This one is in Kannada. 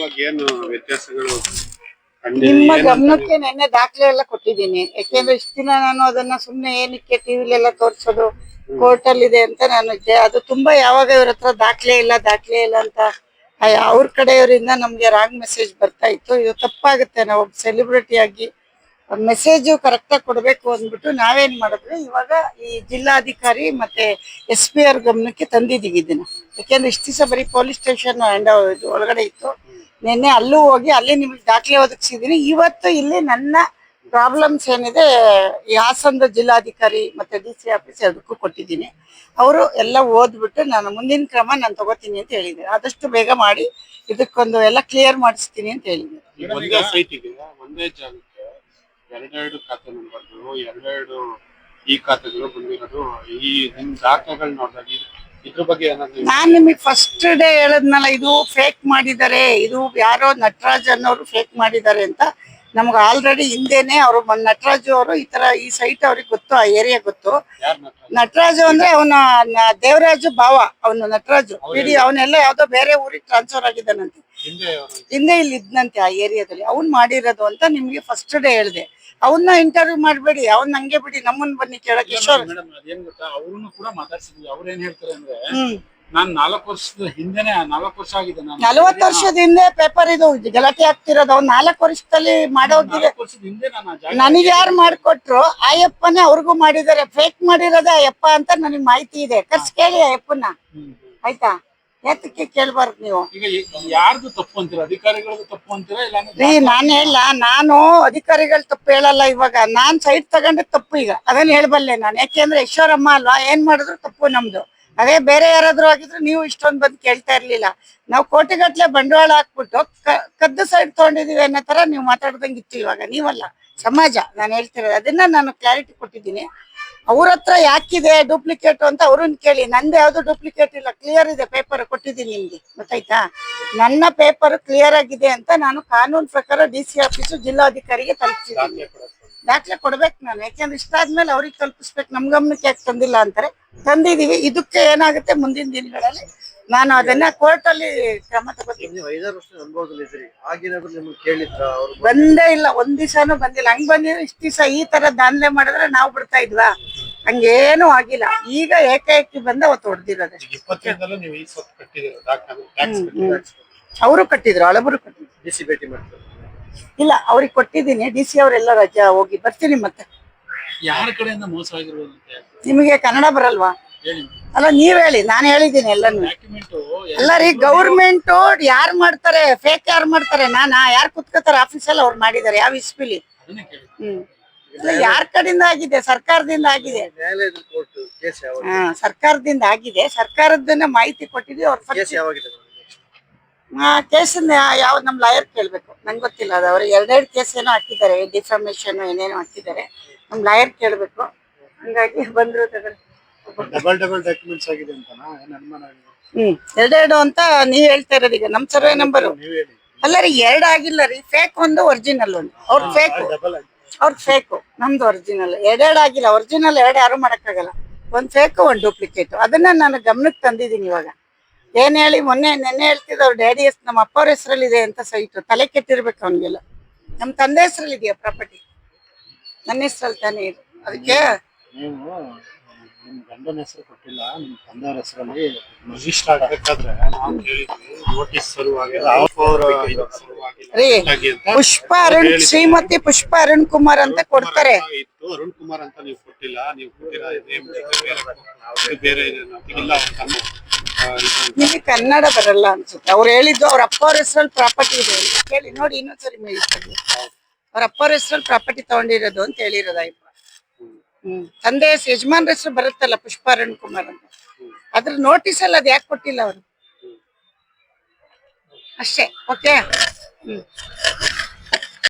ಇವಾಗ ಏನು ವ್ಯತ್ಯಾಸಗಳು ನಿಮ್ಮ ಗಮನಕ್ಕೆ ನೆನ್ನೆ ದಾಖಲೆ ಎಲ್ಲ ಕೊಟ್ಟಿದ್ದೀನಿ. ಯಾಕೆಂದ್ರೆ ಇಷ್ಟ ದಿನ ನಾನು ಅದನ್ನ ಸುಮ್ನೆ ಏನಕ್ಕೆ ಟಿವಿಲೆಲ್ಲ ತೋರ್ಸೋದು ಕೋರ್ಟ್ ಅಲ್ಲಿ ಇದೆ ಅಂತ ನಾನು ಇದ್ದೆ ಅದು ತುಂಬಾ ಯಾವಾಗ ಇವ್ರ ಹತ್ರ ದಾಖಲೆ ಇಲ್ಲ ದಾಖಲೆ ಇಲ್ಲ ಅಂತ ಅವ್ರ ಕಡೆಯವರಿಂದ ನಮ್ಗೆ ರಾಂಗ್ ಮೆಸೇಜ್ ಬರ್ತಾ ಇತ್ತು. ಇದು ತಪ್ಪಾಗುತ್ತೆ. ನಾವು ಸೆಲೆಬ್ರಿಟಿ ಆಗಿ ಮೆಸೇಜ್ ಕರೆಕ್ಟ್ ಆಗಿ ಕೊಡ್ಬೇಕು ಅಂದ್ಬಿಟ್ಟು ನಾವೇನ್ ಮಾಡಿದ್ವಿ? ಇವಾಗ ಈ ಜಿಲ್ಲಾಧಿಕಾರಿ ಮತ್ತೆ ಎಸ್ ಪಿ ಅವ್ರ ಗಮನಕ್ಕೆ ತಂದಿದೀವಿ ಇದನ್ನ. ಯಾಕೆಂದ್ರೆ ಇಷ್ಟ ದಿವಸ ಬರೀ ಪೊಲೀಸ್ ಸ್ಟೇಷನ್ ಅಂಡ್ ಒಳಗಡೆ ಇತ್ತು. ನಿನ್ನೆ ಅಲ್ಲೂ ಹೋಗಿ, ಅಲ್ಲಿ ನಿಮಗೆ ದಾಖಲೆ ಒದಗಿಸಿದ್ದೀನಿ ಇವತ್ತು ಇಲ್ಲಿ ನನ್ನ ಪ್ರಾಬ್ಲಮ್ಸ್ ಏನಿದೆ, ಈ ಹಾಸನದ ಜಿಲ್ಲಾಧಿಕಾರಿ ಮತ್ತೆ ಡಿ ಸಿ ಆಫೀಸ್ ಅದಕ್ಕೂ ಕೊಟ್ಟಿದ್ದೀನಿ. ಅವರು ಎಲ್ಲ ಓದ್ಬಿಟ್ಟು ನಾನು ಮುಂದಿನ ಕ್ರಮ ನಾನು ತಗೋತೀನಿ ಅಂತ ಹೇಳಿದ್ದಾರೆ. ಆದಷ್ಟು ಬೇಗ ಮಾಡಿ, ಇದಕ್ಕೊಂದು ಎಲ್ಲ ಕ್ಲಿಯರ್ ಮಾಡಿಸ್ತೀನಿ ಅಂತ ಹೇಳಿದ್ದಾರೆ. ಎರಡೆರಡು ನಂಬರ್ಗಳು, ಎರಡೆರಡು ಈ ಖಾತೆಗಳು ಬಂದಿರೋದು. ಈ ನಿಮ್ ದಾಖಲೆಗಳು ನೋಡಿದಾಗ ನಾನ್ ನಿಮಗೆ ಫಸ್ಟ್ ಡೇ ಹೇಳದ್ನಲ್ಲ ಇದು ಫೇಕ್ ಮಾಡಿದ್ದಾರೆ ಇದು ಯಾರೋ ನಟರಾಜ್ ಅನ್ನೋರು ಫೇಕ್ ಮಾಡಿದ್ದಾರೆ ಅಂತ. ನಮ್ಗೆ ಆಲ್ರೆಡಿ ಹಿಂದೆನೆ ಅವರು ನಟರಾಜು ಅವರು ಈ ತರ ಈ ಸೈಟ್ ಅವ್ರಿಗೆ ಗೊತ್ತು ಆ ಏರಿಯಾ ಗೊತ್ತು. ನಟರಾಜು? ಅಂದ್ರೆ ಅವನ ದೇವರಾಜು ಭಾವ ಅವನು ನಟರಾಜು. ಇಡೀ ಅವನೆಲ್ಲ ಯಾವ್ದೋ ಬೇರೆ ಊರಿಗೆ ಟ್ರಾನ್ಸ್ಫರ್ ಆಗಿದ್ದಾನಂತೆ. ಹಿಂದೆ ಇಲ್ಲಿ ಇದ್ನಂತೆ ಆ ಏರಿಯಾದಲ್ಲಿ. ಅವ್ನ್ ಮಾಡಿರೋದು ಅಂತ ನಿಮ್ಗೆ ಫಸ್ಟ್ ಡೇ ಹೇಳ್ದೆ. ಅವನ್ನ ಇಂಟರ್ವ್ಯೂ ಮಾಡ್ಬೇಡಿ ಅವ್ನ್ ಹಂಗೆ ಬಿಡಿ ನಮ್ಮನ್ ಬನ್ನಿ ಕೇಳಕ್ ಕಿಶೋರ್ ಮೇಡಮ್ ಅದೇನ್ ಗೊತ್ತಾ? ಅವ್ರನ್ನು ಕೂಡ ಮಾತಾಡ್ಸಿದ್ವಿ. ಅವ್ರ ಏನ್ ಹೇಳ್ತಾರೆ ಅಂದ್ರೆ ನಾನ್ ನಾಲ್ಕು ವರ್ಷದ ಹಿಂದೆನೆ ನಾಲ್ಕು ವರ್ಷ ಆಗಿದೆ ನಾನು. ನಲವತ್ತು ವರ್ಷದ ಹಿಂದೆ ಪೇಪರ್ ಇದು ಗಲಾಟೆ ಆಗ್ತಿರೋದು. ಅವ್ನು ನಾಲ್ಕು ವರ್ಷದಲ್ಲಿ ಮಾಡೋದಿದೆ. ನಾಲ್ಕು ವರ್ಷದ ಹಿಂದೆ ನಾನು ಆ ಜಾಗ ನನಗೆ ಯಾರು ಮಾಡ್ಕೊಟ್ರು? ಆಯಪ್ಪನೇ ಅವ್ರಿಗೂ ಮಾಡಿದ್ದಾರೆ. ಫೇಕ್ ಮಾಡಿರೋದೇ ಅಯ್ಯಪ್ಪ ಅಂತ ನನಗೆ ಮಾಹಿತಿ ಇದೆ. ಕರ್ಸ್ ಕೇಳಿ ಆ ಯಪ್ಪನ ಆಯ್ತಾ? ಯಾತಕ್ಕೆ ಕೇಳ್ಬಾರ್ದು ನೀವು. ಈಗ ಯಾರ್ದು ತಪ್ಪು ಅಂತೀರಾ? ಅಧಿಕಾರಿಗಳದ್ದು ತಪ್ಪು ಅಂತೀರಾ ಇಲ್ಲ ಅಂದ್ರೆ ರೀ ನಾನ್ ಹೇಳ ನಾನು ಅಧಿಕಾರಿಗಳು ತಪ್ಪು ಹೇಳಲ್ಲ ಇವಾಗ. ನಾನ್ ಸೈಡ್ ತಗೊಂಡೆ ತಪ್ಪು ಈಗ. ಅದನ್ನ ಹೇಳ್ಬಲ್ಲೆ ನಾನು. ಯಾಕೆಂದ್ರೆ ಈಶ್ವರಮ್ಮ ಅಲ್ವಾ? ಏನ್ ಮಾಡಿದ್ರು ತಪ್ಪು ನಮ್ದು. ಅದೇ ಬೇರೆ ಯಾರಾದ್ರೂ ಆಗಿದ್ರು ನೀವು ಇಷ್ಟೊಂದು ಬಂದು ಕೇಳ್ತಾ ಇರ್ಲಿಲ್ಲ. ನಾವು ಕೋಟಿಗಟ್ಲೆ ಬಂಡವಾಳ ಹಾಕ್ಬಿಟ್ಟು ಕದ್ದು ಸೈಡ್ ತಗೊಂಡಿದೀವಿ ಅನ್ನೋ ತರ ನೀವು ಮಾತಾಡ್ದಂಗಿತ್ತು ಇವಾಗ. ನೀವಲ್ಲ ಸಮಾಜ. ನಾನು ಹೇಳ್ತಿರೋದು. ಅದನ್ನ ನಾನು ಕ್ಲಾರಿಟಿ ಕೊಟ್ಟಿದ್ದೀನಿ. ಅವ್ರ ಹತ್ರ ಯಾಕಿದೆ ಡೂಪ್ಲಿಕೇಟ್ ಅಂತ ಅವ್ರನ್ನ ಕೇಳಿ. ನಂದು ಯಾವ್ದು ಡೂಪ್ಲಿಕೇಟ್ ಇಲ್ಲ. ಕ್ಲಿಯರ್ ಇದೆ ಪೇಪರ್ ಕೊಟ್ಟಿದ್ದೀನಿ ನಿಮ್ಗೆ. ಗೊತ್ತಾಯ್ತಾ? ನನ್ನ ಪೇಪರ್ ಕ್ಲಿಯರ್ ಆಗಿದೆ ಅಂತ ನಾನು ಕಾನೂನು ಪ್ರಕಾರ ಡಿ ಸಿ ಆಫೀಸು ಜಿಲ್ಲಾಧಿಕಾರಿಗೆ ತಲುಪಿಸಿದ್ದೀನಿ. ದಾಖಲೆ ಕೊಡ್ಬೇಕು ನಾನು. ಯಾಕೆಂದ್ರೆ ಇಷ್ಟ ಆದ್ಮೇಲೆ ಅವ್ರಿಗೆ ತಲುಪಿಸ್ಬೇಕು. ನಮ್ ಗಮನಕ್ಕೆ ಯಾಕೆ ತಂದಿಲ್ಲ ಅಂತಾರೆ. ತಂದಿದೀವಿ. ಇದಕ್ಕೆ ಏನಾಗುತ್ತೆ ಮುಂದಿನ ದಿನಗಳಲ್ಲಿ ನಾನು ಅದನ್ನ ಕೋರ್ಟ್ ಅಲ್ಲಿ ಕ್ರಮ ತಗೋತೀನಿ. ಬಂದೇ ಇಲ್ಲ. ಒಂದ್ ದಿವಸನೂ ಬಂದಿಲ್ಲ. ಹಂಗ್ ಬಂದಿದ್ರೆ ಇಷ್ಟ ದಿವಸ ಈ ತರ ದಾನ್ಲೆ ಮಾಡಿದ್ರೆ ನಾವು ಬಿಡ್ತಾ ಇದ್ವಾ? ಹಂಗೇನು ಆಗಿಲ್ಲ. ಈಗ ಏಕಾಏಕಿ ಬಂದ ಅವತ್ತು ಹೊಡೆದಿರೋದೆ ಅವರು ಕಟ್ಟಿದ್ರು ಹಳಬರು ಕಟ್ಟಿದ್ರು. ಡಿ ಸಿ ಭೇಟಿ ಮಾಡ್ತಾರೆ. ಇಲ್ಲ ಅವ್ರಿಗೆ ಕೊಟ್ಟಿದ್ದೀನಿ. ಡಿ ಸಿ ಅವರೆಲ್ಲ ರಜಾ ಹೋಗಿ ಬರ್ತೀನಿ ಮತ್ತೆ. ಯಾರ ಕಡೆಯಿಂದ ಮೋಸ ಆಗಿರ್ಬೋದು ನಿಮಗೆ ಕನ್ನಡ ಬರಲ್ವಾ? ಅಲ್ಲ ನೀವ್ ಹೇಳಿ ನಾನು ಹೇಳಿದ್ದೀನಿ ಎಲ್ಲಾನು. ಅಲ್ಲ ರೀ ಗೌರ್ಮೆಂಟ್ ಯಾರು ಮಾಡ್ತಾರೆ? ಫೇಕ್ ಯಾರು ಮಾಡ್ತಾರೆ? ನಾನಾ? ಯಾರು ಕುತ್ಕೋತಾರೆ? ಆಫೀಸಲ್ಲಿ ಅವ್ರು ಮಾಡಿದ್ದಾರೆ. ಯಾವ ಇಸ್ಪಿಲಿ ಹ್ಮ್. ಇಲ್ಲ ಯಾರ ಕಡೆಯಿಂದ ಆಗಿದೆ? ಸರ್ಕಾರದಿಂದ ಆಗಿದೆ. ಹಾ ಸರ್ಕಾರದಿಂದ ಆಗಿದೆ. ಸರ್ಕಾರದನ್ನ ಮಾಹಿತಿ ಕೊಟ್ಟಿದ್ವಿ ಅವ್ರ ಕೇಸ್ ಯಾವಾಗಿದೆ ಕೇಸನ್ನ ಯಾವ ನಮ್ ಲಾಯರ್ ಕೇಳ್ಬೇಕು. ನಂಗೆ ಗೊತ್ತಿಲ್ಲ ಅದು. ಅವ್ರು ಎರಡೆರಡು ಕೇಸ್ ಏನೋ ಹಾಕಿದ್ದಾರೆ ಡಿಫಾಮೇಶನ್ ಏನೇನೋ ಹಾಕಿದ್ದಾರೆ. ನಮ್ ಲಾಯರ್ ಕೇಳ್ಬೇಕು. ಹಂಗಾಗಿ ಬಂದ್ರು ಡಬಲ್ ಡಬಲ್ ಡಾಕ್ಯುಮೆಂಟ್ಸ್ ಆಗಿದೆ ಅಂತ? ಹ್ಮ್ ಎರಡೆರಡು ಅಂತ ನೀವ್ ಹೇಳ್ತಾ ಇರೋದೀಗ ಈಗ. ನಮ್ ಸರ್ವೆ ನಂಬರ್ ನೀವ್ ಹೇಳಿ. ಅಲ್ಲ ರೀ ಎರಡು ಆಗಿಲ್ಲ ರೀ. ಫೇಕ್ ಒಂದು ಒರಿಜಿನಲ್ ಒಂದು. ಅವ್ರ ಫೇಕ್ ಅವ್ರ ಫೇಕ್ ನಮ್ದು ಒರಿಜಿನಲ್ ಎರಡೆರಡು ಆಗಿಲ್ಲ. ಒರಿಜಿನಲ್ ಎರಡು ಯಾರು ಮಾಡಕ್ಕಾಗಲ್ಲ. ಒಂದ್ ಫೇಕ್ ಒಂದ್ ಡೂಪ್ಲಿಕೇಟ್ ಅದನ್ನ ನಾನು ಗಮನಕ್ಕೆ ತಂದಿದ್ದೀನಿ ಇವಾಗ. ಏನ್ ಹೇಳಿ ಮೊನ್ನೆ ನೆನ್ನೆ ಹೇಳ್ತಿದ್ದ ಅವ್ರ ಡ್ಯಾಡಿ ಹೆಸ್ ನಮ್ಮ ಅಪ್ಪ ಅವ್ರ ಹೆಸರಲ್ಲಿದೆ ಅಂತ ಸೈಟ್ ತಲೆ ಕೆಟ್ಟಿರ್ಬೇಕು ಅವನಿಗೆಲ್ಲ. ನಮ್ಮ ತಂದೆ ಹೆಸರಲ್ಲಿ ಇದೆಯಾ ಪ್ರಾಪರ್ಟಿ ನನ್ನ ಹೆಸರಲ್ಲಿ ತಾನೇ ಇದೆ. ಅದಕ್ಕೆ ನೀವು ನಿಮ್ ಗಂಡನ ಹೆಸರು ಕೊಟ್ಟಿಲ್ಲ ನಿಮ್ ತಂದೆಯವ್ರ ಹೆಸರಲ್ಲಿ ರಿಜಿಸ್ಟರ್ ಆಗ್ಬೇಕಾದ್ರೆ ನಾವು ಕೇಳಿದ್ವಿ ನೋಟಿಸ್ ಸಲುವಾಗಿ ಅವ್ರ ರೀ ಪುಷ್ಪ ಅರುಣ್ ಶ್ರೀಮತಿ ಪುಷ್ಪ ಅರುಣ್ ಕುಮಾರ್ ಅಂತ ಕೊಡ್ತಾರೆ. ಇತ್ತು. ಅರುಣ್ ಕುಮಾರ್ ಅಂತ ನೀವು ಕೊಟ್ಟಿಲ್ಲ. ನೀವು ಕೊಟ್ಟಿರೋ ನೇಮ್ ಬೇರೆ ಬೇರೆ ಇದೆ ಇಲ್ಲ ಅವ್ರ ತಮ್ಮ ಆ, ಇದು ನಿಮಗೆ ಕನ್ನಡ ಬರಲ್ಲ ಅನ್ಸುತ್ತೆ. ಅವ್ರು ಹೇಳಿದ್ದು ಅವ್ರ ಅಪ್ಪ ಅವ್ರ ಹೆಸರಲ್ಲಿ ಪ್ರಾಪರ್ಟಿ ಇದೆ ಅಂತ. ಕೇಳಿ ನೋಡಿ ಇನ್ನೊಂದ್ಸರಿ. ಅವ್ರ ಅಪ್ಪ ಅವ್ರ ಹೆಸರಲ್ಲಿ ಪ್ರಾಪರ್ಟಿ ತಗೊಂಡಿರೋದು ಅಂತ ಹೇಳಿರೋದು ತಂದೆ ಹೆಸರು ಹೆಸರು ಬರುತ್ತಲ್ಲ ಪುಷ್ಪ ಅರುಣ್ ಕುಮಾರ್ ಅಂತ. ಅದ್ರ ನೋಟಿಸ್ ಅಲ್ಲಿ ಅದ್ ಯಾಕೆ ಕೊಟ್ಟಿಲ್ಲ ಅವರು? ಅಷ್ಟೇ ಓಕೆ ಹ್ಮ್.